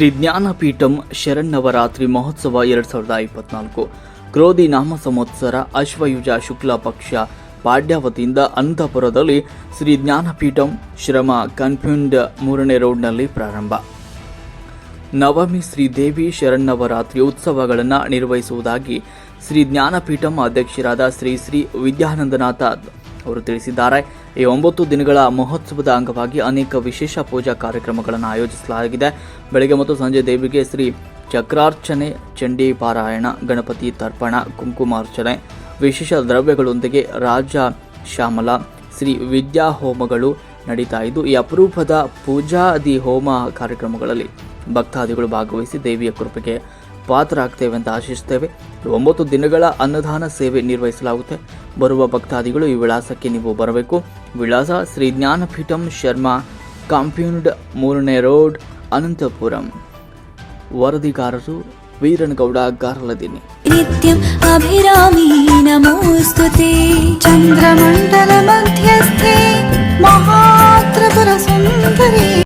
ಶ್ರೀ ಜ್ಞಾನಪೀಠಂ ಶರಣ್ಣವರಾತ್ರಿ ಮಹೋತ್ಸವ ಎರಡ್ ಸಾವಿರದ ಇಪ್ಪತ್ನಾಲ್ಕು. ಕ್ರೋಧಿ ನಾಮ ಸಂವತ್ಸರ ಅಶ್ವಯುಜ ಶುಕ್ಲ ಪಕ್ಷ ಪಾಡ್ಯಾವತಿಯಿಂದ ಅನಂತಪುರದಲ್ಲಿ ಶ್ರೀ ಜ್ಞಾನಪೀಠಂ ಶ್ರಮ ಕನ್ಫ್ಯೂಂಡ್ ಮೂರನೇ ರೋಡ್ನಲ್ಲಿ ಪ್ರಾರಂಭ. ನವಮಿ ಶ್ರೀದೇವಿ ಶರಣ್ಣವರಾತ್ರಿ ಉತ್ಸವಗಳನ್ನು ನಿರ್ವಹಿಸುವುದಾಗಿ ಶ್ರೀ ಜ್ಞಾನಪೀಠಂ ಅಧ್ಯಕ್ಷರಾದ ಶ್ರೀ ಶ್ರೀ ವಿದ್ಯಾನಂದನಾಥ ಅವರು ತಿಳಿಸಿದ್ದಾರೆ. ಈ ಒಂಬತ್ತು ದಿನಗಳ ಮಹೋತ್ಸವದ ಅಂಗವಾಗಿ ಅನೇಕ ವಿಶೇಷ ಪೂಜಾ ಕಾರ್ಯಕ್ರಮಗಳನ್ನು ಆಯೋಜಿಸಲಾಗಿದೆ. ಬೆಳಗ್ಗೆ ಮತ್ತು ಸಂಜೆ ದೇವಿಗೆ ಶ್ರೀ ಚಕ್ರಾರ್ಚನೆ, ಚಂಡಿ ಪಾರಾಯಣ, ಗಣಪತಿ ತರ್ಪಣ ಕುಂಕುಮಾರ್ಚನೆ ವಿಶೇಷ ದ್ರವ್ಯಗಳೊಂದಿಗೆ ರಾಜ ಶ್ಯಾಮಲ, ಶ್ರೀ ವಿದ್ಯಾ ಹೋಮಗಳು ನಡೀತಾ ಇದ್ದು, ಈ ಅಪರೂಪದ ಪೂಜಾದಿ ಹೋಮ ಕಾರ್ಯಕ್ರಮಗಳಲ್ಲಿ ಭಕ್ತಾದಿಗಳು ಭಾಗವಹಿಸಿ ದೇವಿಯ ಕೃಪೆಗೆ ಪಾತ್ರ ಆಗ್ತೇವೆ ಅಂತ ಆಶಿಸ್ತೇವೆ ಒಂಬತ್ತು ದಿನಗಳ ಅನ್ನದಾನ ಸೇವೆ ನಿರ್ವಹಿಸಲಾಗುತ್ತೆ. ಬರುವ ಭಕ್ತಾದಿಗಳು ಈ ವಿಳಾಸಕ್ಕೆ ನೀವು ಬರಬೇಕು. ವಿಳಾಸ ಶ್ರೀ ಜ್ಞಾನಪೀಠಂ ಶರ್ಮಾ ಕಾಂಪೌಂಡ್ ಮೂರನೇ ರೋಡ್ ಅನಂತಪುರಂ. ವರದಿಗಾರರು ವೀರನಗೌಡ ಗಾರಲದಿನಿ. ನಿತ್ಯ ಅಭಿರಾಮಿ ನಮೋಸ್ತುತಿ. ಚಂದ್ರಮಂಡಲ